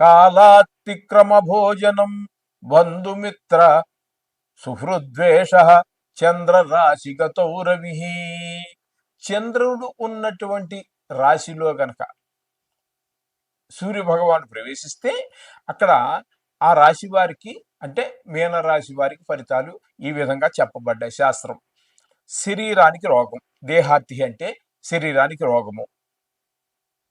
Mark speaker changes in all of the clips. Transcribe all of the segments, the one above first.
Speaker 1: కాలాతిక్రమ భోజనం బంధుమిత్ర సుహృద్వేష చంద్ర రాశి రవి. చంద్రుడు ఉన్నటువంటి రాశిలో గనక సూర్య భగవాను ప్రవేశిస్తే అక్కడ ఆ రాశి వారికి అంటే మీన రాశి వారికి ఫలితాలు ఈ విధంగా చెప్పబడ్డాయి. శాస్త్రం శరీరానికి రోగం. దేహార్తి అంటే శరీరానికి రోగము.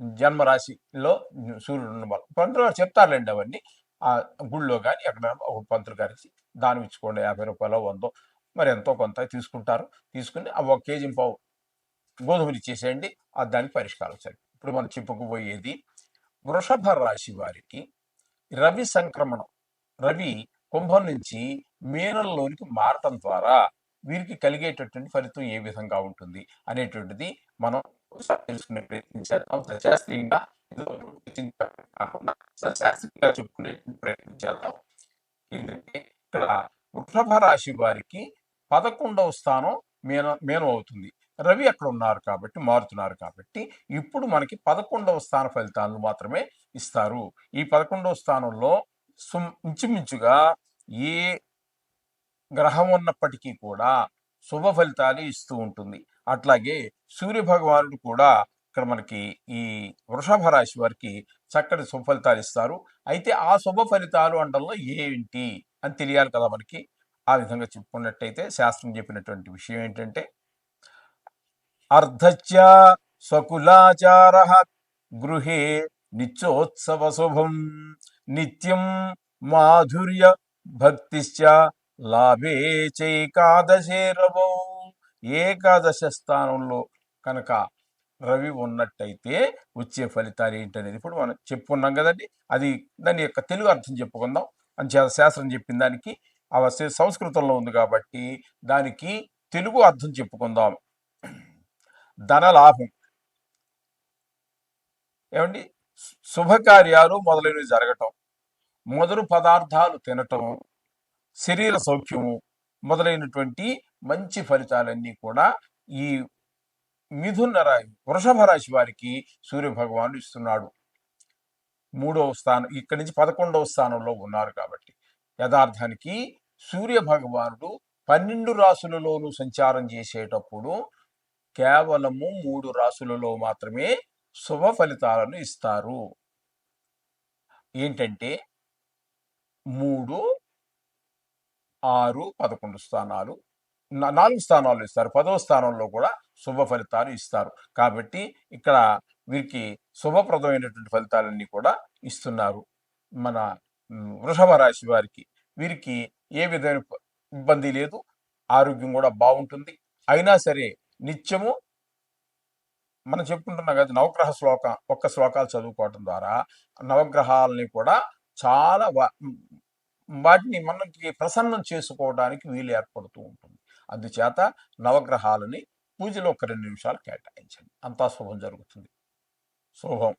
Speaker 1: జన్మరాశిలో సూర్యుడు ఉన్న వాళ్ళు పంతులు గారు చెప్తారులేండి అవన్నీ. ఆ గుళ్ళో కానీ ఎక్కడ ఒక పంతులు గారికి దానం ఇచ్చుకోండి. యాభై రూపాయలు వందో మరి ఎంతో కొంత తీసుకుంటారు. తీసుకుని ఆ ఒక కేజీ పావు గోధుమలు ఇచ్చేసేయండి. ఆ దానికి పరిష్కారం సరే. ఇప్పుడు మనం చెప్పుకుపోయేది వృషభ రాశి వారికి రవి సంక్రమణం. రవి కుంభం నుంచి మీనంలోనికి మారటం ద్వారా వీరికి కలిగేటటువంటి ఫలితం ఏ విధంగా ఉంటుంది అనేటువంటిది మనం ఒకసారి తెలుసుకునే ప్రయత్నం చేద్దాం సశాస్త్రీయంగా కాకుండా సశాస్త్రీయంగా చెప్పుకునే ప్రయత్నం చేద్దాం ఎందుకంటే ఇక్కడ వృషభ రాశి వారికి పదకొండవ స్థానం మేన మేనం అవుతుంది. రవి అక్కడ ఉన్నారు కాబట్టి మారుతున్నారు కాబట్టి ఇప్పుడు మనకి పదకొండవ స్థాన ఫలితాలను మాత్రమే ఇస్తారు. ఈ పదకొండవ స్థానంలో సుమ్ ఇంచుమించుగా ఏ గ్రహం ఉన్నప్పటికీ కూడా శుభ ఫలితాలు ఇస్తూ ఉంటుంది. అట్లాగే సూర్య భగవానుడు కూడా ఇక్కడ మనకి ఈ వృషభ రాశి వారికి చక్కటి శుభఫలితాలు ఇస్తారు. అయితే ఆ శుభ ఫలితాలు అండంలో ఏంటి అని తెలియాలి కదా మనకి. ఆ విధంగా చెప్పుకున్నట్టయితే శాస్త్రం చెప్పినటువంటి విషయం ఏంటంటే అర్ధత్య స్వకులాచార గృహే నిత్యోత్సవ శుభం నిత్యం మాధుర్య భక్తిశ్చ లాభే చైకాదశే రవౌ. ఏకాదశ స్థానంలో కనుక రవి ఉన్నట్టయితే వచ్చే ఫలితాలు ఏంటనేది ఇప్పుడు మనం చెప్పుకున్నాం కదండి. అది దాని యొక్క తెలుగు అర్థం చెప్పుకుందాం. అని శాస్త్రం చెప్పిన దానికి ఆ సంస్కృతంలో ఉంది కాబట్టి దానికి తెలుగు అర్థం చెప్పుకుందాం. ధనలాభం ఏమండి? శుభకార్యాలు మొదలైనవి జరగటం. మొదలు పదార్థాలు తినటం. శరీర సౌఖ్యము మొదలైనటువంటి మంచి ఫలితాలన్నీ కూడా ఈ మిథున రాశి వృషభ రాశి వారికి సూర్యభగవానుడు ఇస్తున్నాడు. మూడవ స్థానం ఇక్కడి నుంచి పదకొండవ స్థానంలో ఉన్నారు కాబట్టి. యథార్థానికి సూర్య భగవానుడు పన్నెండు రాసులలోనూ సంచారం చేసేటప్పుడు కేవలము మూడు రాసులలో మాత్రమే శుభ ఫలితాలను ఇస్తారు. ఏంటంటే మూడు ఆరు పదకొండు స్థానాలు నాలుగు స్థానాలు ఇస్తారు. పదవ స్థానంలో కూడా శుభ ఫలితాలు ఇస్తారు. కాబట్టి ఇక్కడ వీరికి శుభప్రదమైనటువంటి ఫలితాలన్నీ కూడా ఇస్తున్నారు. మన వృషభ రాశి వారికి. వీరికి ఏ విధమైన ఇబ్బంది లేదు. ఆరోగ్యం కూడా బాగుంటుంది. అయినా సరే నిత్యము మనం చెప్పుకుంటున్నాం కదా నవగ్రహ శ్లోకం ఒక్క శ్లోకాలు చదువుకోవటం ద్వారా నవగ్రహాలని కూడా చాలా వా- వాటిని మనకి ప్రసన్నం చేసుకోవడానికి వీలు ఏర్పడుతూ ఉంటుంది. అందుచేత నవగ్రహాలని పూజలో ఒక రెండు నిమిషాలు కేటాయించండి. అంతా శుభం జరుగుతుంది. శుభం.